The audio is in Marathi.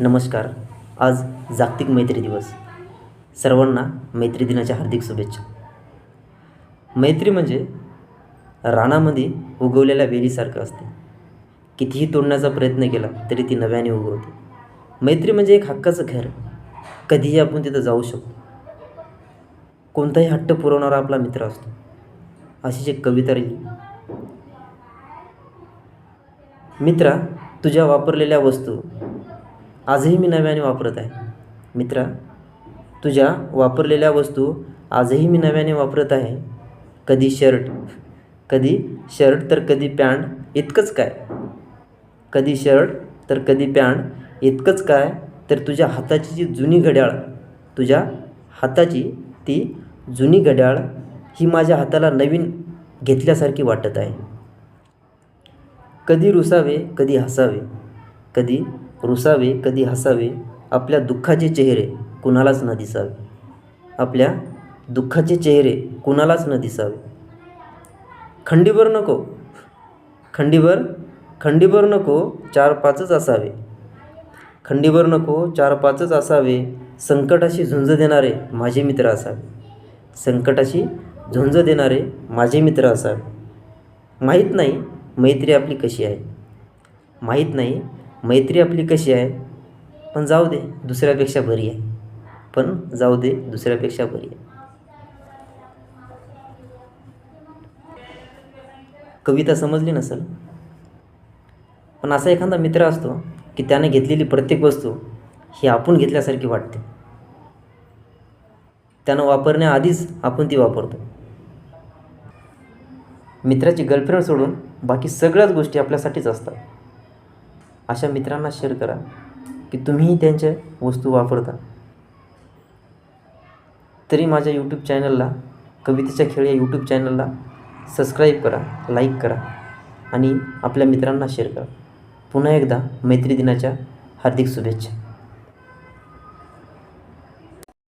नमस्कार. आज जागतिक मैत्री दिवस. सर्वांना मैत्री दिनाच्या हार्दिक शुभेच्छा. मैत्री म्हणजे रानामध्ये उगवलेल्या वेलीसारखं असते. कितीही तोडण्याचा प्रयत्न केला तरी ती नव्याने उगवते. मैत्री म्हणजे एक हक्काचं घर कधीही आपण तिथं जाऊ शकतो. कोणताही हट्ट पुरवणारा आपला मित्र असतो. अशीच एक कविता लिहिली मित्रा तुझ्या वापरलेल्या वस्तू आजही मी नव्याने वापरत आहे. मित्रा तुझ्या वापरलेल्या वस्तू आजही मी नव्याने वापरत आहे. कधी शर्ट? कधी शर्ट तर कधी पॅन्ट इतकंच काय? कधी शर्ट तर कधी पॅन्ट इतकंच काय? तर तुझ्या हाताची जी जुनी घड्याळ तुझ्या हाताची ती जुनी घड्याळ ही माझ्या हाताला नवीन घेतल्यासारखी वाटत आहे. कधी रुसावे कधी हसावे कधी रुसावे कधी हसावे आपल्या दुःखाचे चेहरे कुणालाच न दिसावे. आपल्या दुःखाचे चेहरे कुणालाच न दिसावे. खंडीभर नको. खंडीभर खंडीभर नको चार पाचच असावे. खंडीभर नको चार पाचच असावे संकटाशी झुंज देणारे माझे मित्र असावे. संकटाशी झुंज देणारे माझे मित्र असावे. माहीत नाही मैत्री आपली कशी आहे. माहीत नाही मैत्री आपली कशी आहे? पण जाऊ दे दुसऱ्यापेक्षा बरी आहे. पण जाऊ दे दुसऱ्यापेक्षा बरी आहे. कविता समजली नसेल? पण असा एखादा मित्र असतो की त्याने घेतलेली प्रत्येक वस्तू ही आपण घेतल्यासारखी वाटते. त्यानं वापरण्याआधीच आपण ती वापरतो. मित्राची गर्लफ्रेंड सोडून बाकी सगळ्याच गोष्टी आपल्यासाठीच असतात. अशा मित्रांना शेअर करा की तुम्हीही त्यांच्या वस्तू वापरता. तरी माझ्या यूट्यूब चॅनलला कवितेच्या खेळ या यूट्यूब चॅनलला सबस्क्राईब करा लाईक करा आणि आपल्या मित्रांना शेअर करा. पुन्हा एकदा मैत्री दिनाच्या हार्दिक शुभेच्छा.